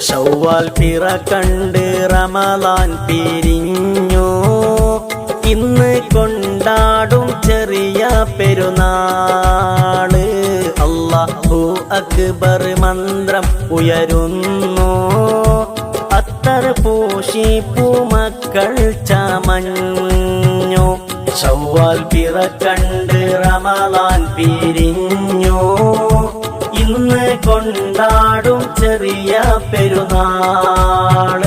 ഷവ്വാൽ പിറ കണ്ട് റമലാൻ പിരിഞ്ഞു. ഇന്ന് കൊണ്ടാടും ചെറിയ പെരുന്നാൾ. അല്ലാഹു അക്ബർ മന്ത്രം ഉയരുന്നു. അത്തർ പൂശി പൂമക്കൾ ചമഞ്ഞു. ഷവ്വാൽ പിറ കണ്ട് റമലാൻ പിരിഞ്ഞു. ഇന്ന് കൊണ്ടാടും ചെറിയ പെരുന്നാൾ.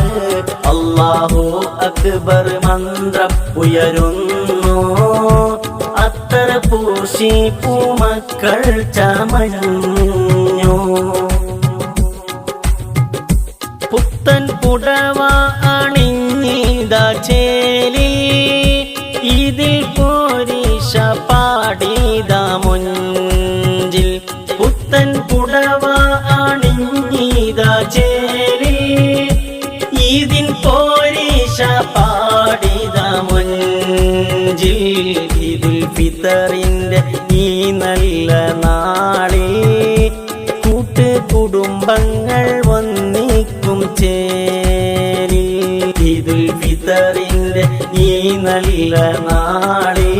അല്ലാഹു അക്ബർ മന്ത്രം ഉയരുന്നു. അത്തര പൂശി പൂമക്കൾ ചമഞ്ഞു. പുത്തൻ പുടവ അണിഞ്ഞിത ഇതിൽ പോരീഷ മുഞ്ചിൽ ഇതിൽ ഫിത്തറിന്റെ ഈ നല്ല നാളിൽ കൂട്ട് കുടുംബങ്ങൾ ഒന്നിക്കും ചേരി ഇതിൽ ഫിത്തറിന്റെ ഈ നല്ല നാളിൽ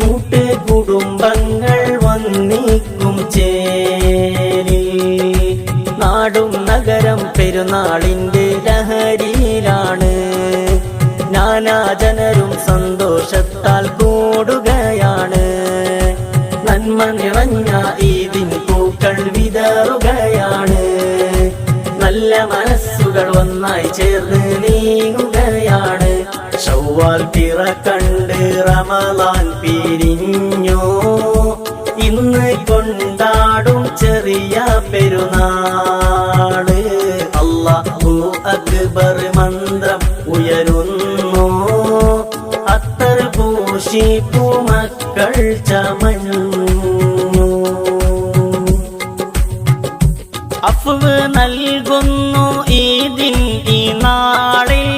കൂട്ട് കുടുംബങ്ങൾ ഒന്നിക്കും ചേരി നാടും നഗരം പെരുന്നാളിന്റെ ലഹരിയിലാണ്. നാനാജനരും സന്തോഷത്താൽ കൂടുകയാണ്. നന്മ നിറഞ്ഞ ഈ ദിൻ പൂക്കൾ വിതറുകയാണ്. നല്ല മനസ്സുകൾ ഒന്നായി ചേർന്ന് നീങ്ങുകയാണ്. ചൊവ്വാൽ പിറ കണ്ട് റമലാൻ പിരിഞ്ഞു. ഇന്ന് കൊണ്ടാടും ചെറിയ പെരുന്നാൾ പൂമക്കൾ ചമഞ്ഞു. അഫ്വ് നൽകുന്നു ഈദിൻ ഈ നാളിൽ.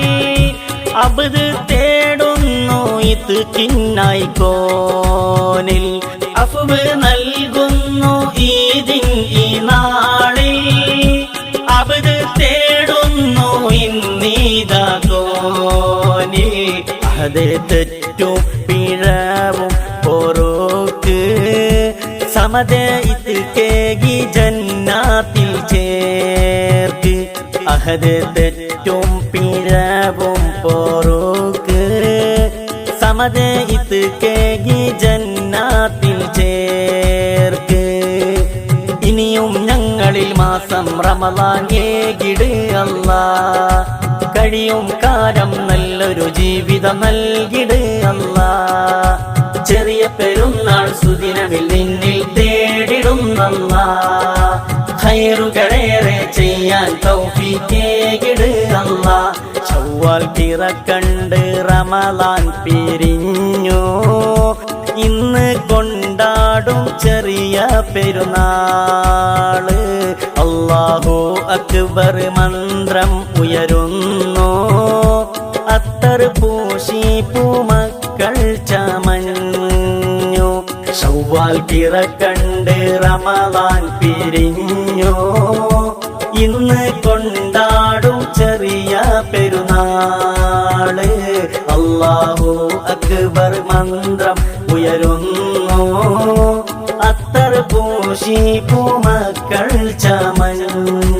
അബ്ദ് തേടുന്നു ഇത് കിന്നായി കോനിൽ. അഫ്വ് നൽകുന്നു ഈദിൻ ഈ നാളിൽ. അബ്ദ് തേടുന്നു ഇന്നീതാ കോനിൽ. അത് തെറ്റും സമതയിൽ കേകി ജന്നാത്തിൽ ചേർക്ക്. അഹദ് തെറ്റും പിഴവും പോറുക്ക് ഇത് കേകി ജന്നാത്തിൽ ചേർക്ക്. ഇനിയും ഞങ്ങളിൽ മാസം റമലാൻ ഏകിട് അല്ലാ. കഴിയും കാലം നല്ലൊരു ജീവിതം നൽകിട് അല്ലാ. ചെറിയ പെരുന്നാൾ സുദിനമിൽ നിന്നിൽ ഹൈറുകളേറെ ചെയ്യാൻ തൗഫീക്കേകിട് അല്ല. ചൊവ്വാൽ പിറക്കണ്ട് കണ്ട് റമലാൻ പിരിഞ്ഞു. ഇന്ന് കൊണ്ടാടും ചെറിയ പെരുന്നാൾ. അല്ലാഹു അക്ബർ മന്ത്രം ഉയരുന്നു. അത്തർ പൂശി ഷവ്വാൽ പിറ കണ്ട് റമലാൻ പിരിഞ്ഞു. ഇന്ന് കൊണ്ടാടും ചെറിയ പെരുന്നാൾ. അല്ലാഹു അക്ബർ മന്ത്രം ഉയരുന്നു. അത്തർ പൂശി പൂമക്കൾ ചമഞ്ഞു.